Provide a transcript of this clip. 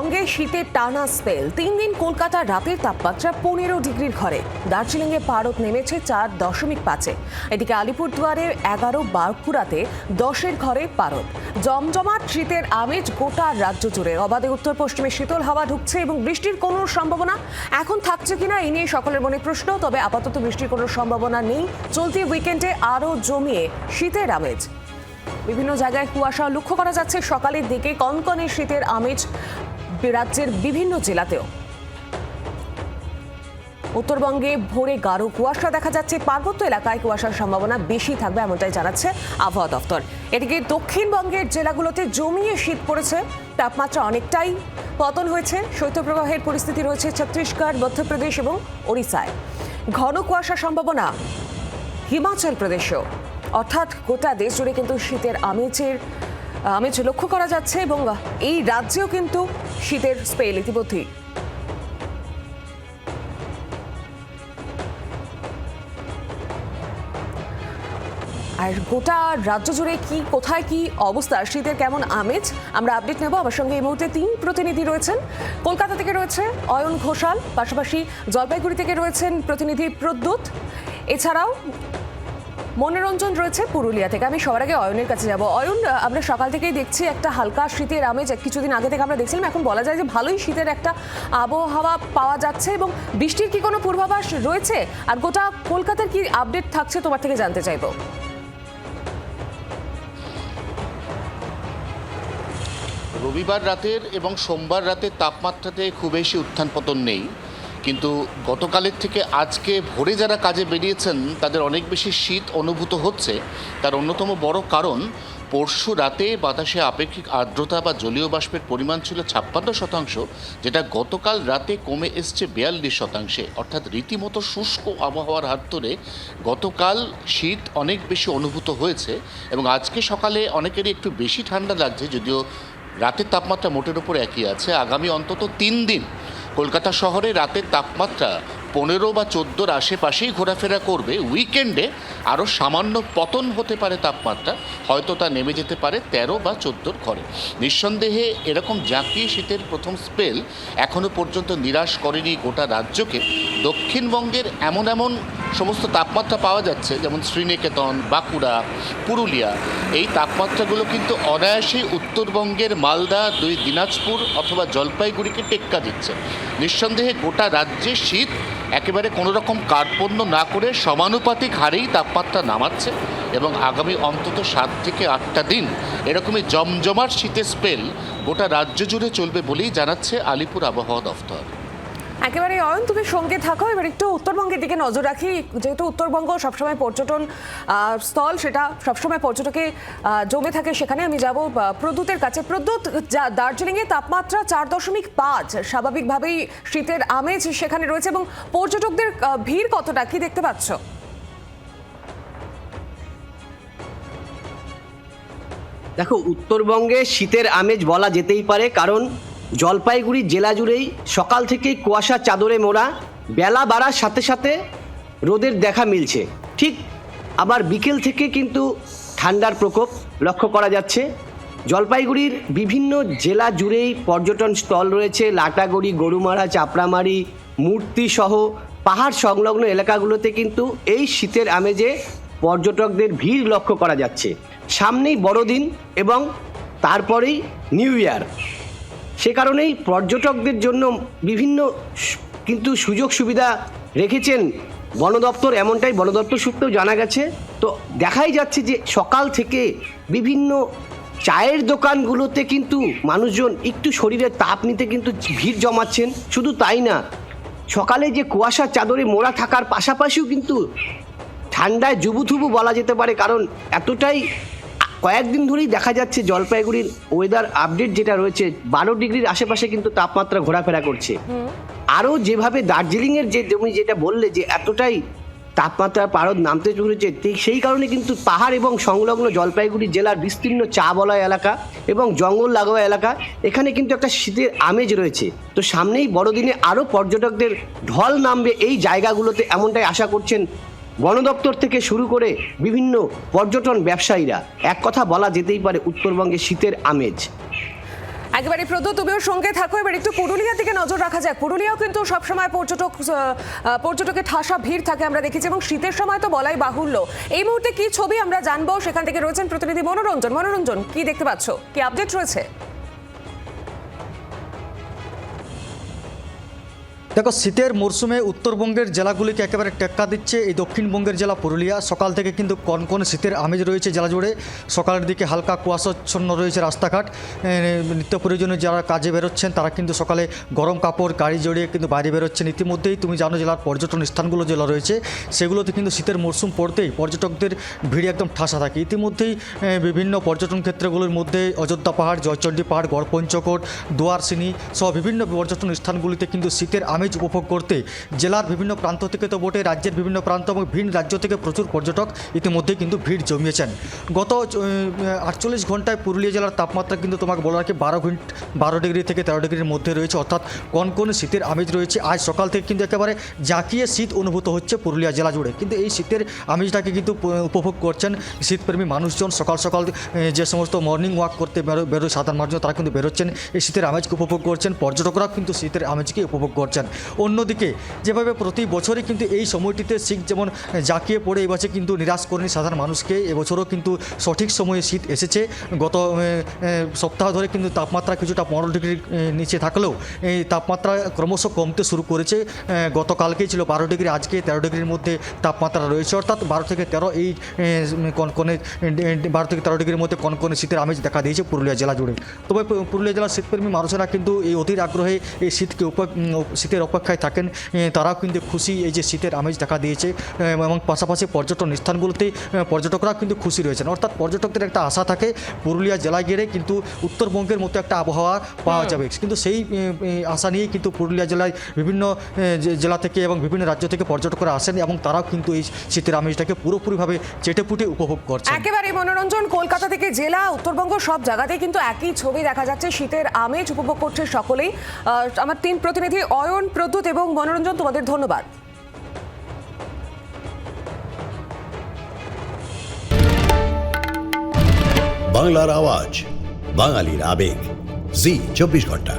বঙ্গে শীতের টানা স্পেল তিন দিন কলকাতার রাতের তাপমাত্রা পনেরো ডিগ্রির ঘরে। দার্জিলিংয়ে পারত নেমেছে চার দশমিক পাঁচে। এদিকে আলিপুরদুয়ারে এগারো বাঁকুড়াতে দশের ঘরে পারত জমজমাট শীতের আমেজ গোটা রাজ্য জুড়ে। অবাধে উত্তর পশ্চিমে শীতল হাওয়া ঢুকছে এবং বৃষ্টির কোনো সম্ভাবনা এখন থাকছে কিনা এই নিয়ে সকলের মনে প্রশ্ন, তবে আপাতত বৃষ্টির কোনো সম্ভাবনা নেই। চলতি উইকেন্ডে আরও জমিয়ে শীতের আমেজ। বিভিন্ন জায়গায় কুয়াশা লক্ষ্য করা যাচ্ছে। সকালের দিকে কনকনে শীতের আমেজ রাজ্যের বিভিন্ন জেলাতেও। উত্তরবঙ্গে ভোরে গাঢ় কুয়াশা দেখা যাচ্ছে। পার্বত্য এলাকায় কুয়াশার সম্ভাবনা বেশি থাকবে এমনটাই জানাচ্ছে আবহাওয়া দপ্তর। এদিকে দক্ষিণবঙ্গের জেলাগুলোতে জমিয়ে শীত পড়েছে। তাপমাত্রা অনেকটাই পতন হয়েছে। শৈত্যপ্রবাহের পরিস্থিতি রয়েছে ছত্তিশগড়, মধ্যপ্রদেশ এবং ওড়িশায়। ঘন কুয়াশার সম্ভাবনা হিমাচল প্রদেশেও। অর্থাৎ গোটা দেশ জুড়ে কিন্তু শীতের আমেজের আমেজ লক্ষ্য করা যাচ্ছে এবং এই রাজ্যেও কিন্তু শীতের স্পেল ইতিমধ্যেই আর গোটা রাজ্য জুড়ে কি, কোথায় কি অবস্থা, শীতের কেমন আমেজ, আমরা আপডেট নেব। আমার সঙ্গে এই মুহূর্তে তিন প্রতিনিধি রয়েছেন। কলকাতা থেকে রয়েছে অয়ন ঘোষাল, পাশাপাশি জলপাইগুড়ি থেকে রয়েছেন প্রতিনিধি প্রদ্যুৎ। এছাড়াও মনোরঞ্জন রয়েছে পুরুলিয়া থেকে। আমি সবার আগে অয়নের কাছে যাব। অয়ন আমরা সকাল থেকেই দেখছি একটা হালকা শীতের আমেজ। কিছুদিন আগে থেকে আমরা দেখছিলাম, এখন বলা যায় যে ভালোই শীতের একটা আবহাওয়া পাওয়া যাচ্ছে এবং বৃষ্টির কি কোনো পূর্বাভাস রয়েছে? আর গোটা কলকাতার কি আপডেট থাকছে তোমার থেকে জানতে চাইব। রবিবার রাতের এবং সোমবার রাতের তাপমাত্রাতে খুব বেশি উত্থান পতন নেই। কিন্তু গতকালের থেকে আজকে ভোরে যারা কাজে বেরিয়েছেন, তাদের অনেক বেশি শীত অনুভূত হচ্ছে। তার অন্যতম বড় কারণ, পরশু রাতে বাতাসে আপেক্ষিক আর্দ্রতা বা জলীয় বাষ্পের পরিমাণ ছিল ছাপ্পান্ন শতাংশ, যেটা গতকাল রাতে কমে এসছে বিয়াল্লিশ শতাংশে। অর্থাৎ রীতিমতো শুষ্ক আবহাওয়ার হাত ধরে গতকাল শীত অনেক বেশি অনুভূত হয়েছে এবং আজকে সকালে অনেকেরই একটু বেশি ঠান্ডা লাগছে, যদিও রাতের তাপমাত্রা মোটের উপর একই আছে। আগামী অন্তত তিন দিন কলকাতা শহরে রাতের তাপমাত্রা পনেরো বা চোদ্দোর আশেপাশেই ঘোরাফেরা করবে। উইকেন্ডে আরও সামান্য পতন হতে পারে তাপমাত্রা। হয়তো তা নেমে যেতে পারে তেরো বা চোদ্দোর ঘরে। নিঃসন্দেহে এরকম জাঁকিয়ে শীতের প্রথম স্পেল এখনও পর্যন্ত নিরাশ করেনি গোটা রাজ্যকে। দক্ষিণবঙ্গের এমন এমন সমস্ত তাপমাত্রা পাওয়া যাচ্ছে, যেমন শ্রীনিকেতন, বাঁকুড়া, পুরুলিয়া। এই তাপমাত্রাগুলো কিন্তু অনায়াসেই উত্তরবঙ্গের মালদা, দুই দিনাজপুর অথবা জলপাইগুড়িকে টেক্কা দিচ্ছে। নিঃসন্দেহে গোটা রাজ্যে শীত একেবারে কোনো রকম কার্পণ্য না করে সমানুপাতিক হারেই তাপমাত্রা নামাচ্ছে এবং আগামী অন্তত সাত থেকে আটটা দিন এরকমই জমজমাট শীতের স্পেল গোটা রাজ্য জুড়ে চলবে বলেই জানাচ্ছে আলিপুর আবহাওয়া দফতর। একেবারে অয়ন, তুমি সঙ্গে থাকো। এবার একটু উত্তরবঙ্গের দিকে নজর রাখি। যেহেতু উত্তরবঙ্গ সবসময় পর্যটন স্থল, সেটা সবসময় পর্যটকে জমে থাকে সেখানে। আমি যাব প্রদ্যুতের কাছে। প্রদ্যুৎ, যা- দার্জিলিংয়ে তাপমাত্রা চার দশমিক পাঁচ। স্বাভাবিকভাবেই শীতের আমেজ সেখানে রয়েছে এবং পর্যটকদের ভিড় কতটা, কি দেখতে পাচ্ছ? দেখো, উত্তরবঙ্গে শীতের আমেজ বলা যেতেই পারে। কারণ জলপাইগুড়ি জেলা জুড়েই সকাল থেকেই কুয়াশা চাদরে মোড়া, বেলা বাড়ার সাথে সাথে রোদের দেখা মিলছে। ঠিক আবার বিকেল থেকে কিন্তু ঠান্ডার প্রকোপ লক্ষ্য করা যাচ্ছে। জলপাইগুড়ির বিভিন্ন জেলা জুড়েই পর্যটন স্থল রয়েছে। লাটাগুড়ি, গরুমারা, চাপড়ামারি মূর্তি সহ পাহাড় সংলগ্ন এলাকাগুলোতে কিন্তু এই শীতের আমেজে পর্যটকদের ভিড় লক্ষ্য করা যাচ্ছে। সামনেই বড়দিন এবং তারপরেই নিউ ইয়ার। সে কারণেই পর্যটকদের জন্য বিভিন্ন কিন্তু সুযোগ সুবিধা রেখেছেন বন দপ্তর, এমনটাই বন দপ্তর সূত্রেও জানা গেছে। তো দেখাই যাচ্ছে যে সকাল থেকে বিভিন্ন চায়ের দোকানগুলোতে কিন্তু মানুষজন একটু শরীরে তাপ নিতে কিন্তু ভিড় জমাচ্ছেন। শুধু তাই না, সকালে যে কুয়াশার চাদরে মোড়া থাকার পাশাপাশিও কিন্তু ঠান্ডায় জুবুথুবু বলা যেতে পারে, কারণ এতটাই কয়েকদিন ধরেই দেখা যাচ্ছে জলপাইগুড়ির ওয়েদার আপডেট যেটা রয়েছে, বারো ডিগ্রির আশেপাশে কিন্তু তাপমাত্রা ঘোরাফেরা করছে। আরও যেভাবে দার্জিলিংয়ের যে তুমি যেটা বললে যে এতটাই তাপমাত্রা পারদ নামতে চলেছে সেই কারণে কিন্তু পাহাড় এবং সংলগ্ন জলপাইগুড়ি জেলার বিস্তীর্ণ চা বলয় এলাকা এবং জঙ্গল লাগোয়া এলাকা, এখানে কিন্তু একটা শীতের আমেজ রয়েছে। তো সামনেই বড়দিনে আরও পর্যটকদের ঢল নামবে এই জায়গাগুলোতে এমনটাই আশা করছেন বন দপ্তর থেকে শুরু করে বিভিন্ন পর্যটন ব্যবসায়ীরা এক কথা বলা যেতেই পারে উত্তরবঙ্গে শীতের আমেজ। একেবারে প্রদ্যুৎ তুমিও সঙ্গে থাকো। এবার একটু পুরুলিয়ার দিকে নজর রাখা যাক। পুরুলিয়াও কিন্তু সবসময় পর্যটক পর্যটকের ঠাসা ভিড় থাকে আমরা দেখেছি এবং শীতের সময় তো বলাই বাহুল্য। এই মুহূর্তে কি ছবি আমরা জানব? সেখান থেকে রয়েছেন প্রতিনিধি মনোরঞ্জন। মনোরঞ্জন, কি দেখতে পাচ্ছ? কি আপডেট রয়েছে? দেখো, শীতের মরশুমে উত্তরবঙ্গের জেলাগুলিকে একেবারে টেক্কা দিচ্ছে এই দক্ষিণবঙ্গের জেলা পুরুলিয়া। সকাল থেকে কিন্তু কনকনে শীতের আমেজ রয়েছে জেলা জুড়ে। সকালের দিকে হালকা কুয়াশাচ্ছন্ন রয়েছে রাস্তাঘাট। নিত্য প্রয়োজনে যারা কাজে বেরোচ্ছেন, তারা কিন্তু সকালে গরম কাপড়, গাড়ি জড়িয়ে কিন্তু বাইরে বেরোচ্ছেন। ইতিমধ্যেই তুমি জানো, জেলার পর্যটন স্থানগুলো জেলা রয়েছে, সেগুলোতে কিন্তু শীতের মরশুম পড়তেই পর্যটকদের ভিড় একদম ঠাসা থাকে। ইতিমধ্যেই বিভিন্ন পর্যটন ক্ষেত্রগুলোর মধ্যে অযোধ্যা পাহাড়, জয়চণ্ডী পাহাড়, গড়পঞ্চকোট, দুয়ারসিনী সহ বিভিন্ন পর্যটন স্থানগুলিতে কিন্তু শীতের আমেজ উপভোগ করতে জেলার বিভিন্ন প্রান্ত থেকে তো বটে, রাজ্যের বিভিন্ন প্রান্ত এবং ভিন রাজ্য থেকে প্রচুর পর্যটক ইতিমধ্যেই কিন্তু ভিড় জমিয়েছেন। গত আটচল্লিশ ঘন্টায় পুরুলিয়া জেলার তাপমাত্রা কিন্তু তোমাকে বলা রাখি বারো ঘন্ট বারো ডিগ্রি থেকে তেরো ডিগ্রির মধ্যে রয়েছে, অর্থাৎ কনকনে শীতের আমেজ রয়েছে। আজ সকাল থেকে কিন্তু একেবারে জাঁকিয়ে শীত অনুভূত হচ্ছে পুরুলিয়া জেলা জুড়ে। কিন্তু এই শীতের আমেজটাকে কিন্তু উপভোগ করছেন শীতপ্রেমী মানুষজন। সকাল সকাল যে সমস্ত মর্নিং ওয়াক করতে বেরো, বেরোয় সাধারণ মানুষজন, তারা কিন্তু বেরোচ্ছেন। এই শীতের আমেজকে উপভোগ করছেন। পর্যটকরাও কিন্তু শীতের আমেজকে উপভোগ করছেন। অন্যদিকে যেভাবে প্রতি বছরই কিন্তু এই সময়টিতে শীত যেমন জাঁকিয়ে পড়ে এবছর কিন্তু নিরাশ করেনি সাধারণ মানুষকে এবছরও কিন্তু সঠিক সময়ে শীত এসেছে। গত সপ্তাহ ধরে কিন্তু তাপমাত্রা কিছুটা পনেরো ডিগ্রির নিচে থাকলেও এই তাপমাত্রা ক্রমশ কমতে শুরু করেছে। গতকালকেই ছিল বারো ডিগ্রি আজকে তেরো ডিগ্রির মধ্যে তাপমাত্রা রয়েছে। অর্থাৎ বারো থেকে তেরো এই কনকনে বারো থেকে তেরো ডিগ্রির মধ্যে কনকনে শীতের আমেজ দেখা দিয়েছে পুরুলিয়া জেলা জুড়ে। তবে পুরুলিয়া জেলার শীতপ্রেমী মানুষেরা কিন্তু এই অধীর আগ্রহে এই শীতকে উপ- উম, শীতের অপেক্ষায় থাকেন তারাও কিন্তু খুশি এই যে শীতের আমেজ দেখা দিয়েছে এবং পাশাপাশি পর্যটন স্থানগুলোতে পর্যটকরা কিন্তু খুশি রয়েছেন। অর্থাৎ পর্যটকদের একটা আশা থাকে পুরুলিয়া জেলায় গেলে কিন্তু উত্তরবঙ্গের মতো একটা আবহাওয়া পাওয়া যাবে। কিন্তু সেই আশা নিয়েই কিন্তু পুরুলিয়া জেলায় বিভিন্ন জেলা থেকে এবং বিভিন্ন রাজ্য থেকে পর্যটকরা আসেন এবং তারাও কিন্তু এই শীতের আমেজটাকে পুরোপুরিভাবে চেটেপুটে উপভোগ করছে একেবারে মনোরঞ্জন কলকাতা থেকে জেলা উত্তরবঙ্গ সব জায়গাতেই কিন্তু একই ছবি দেখা যাচ্ছে শীতের আমেজ উপভোগ করছে সকলেই। আমার তিন প্রতিনিধি অয়ন প্রদ্যুৎ এবং মনোরঞ্জন তোমাদের ধন্যবাদ। বাংলার আওয়াজ বাঙালির আবেগ। জি চব্বিশ ঘণ্টা।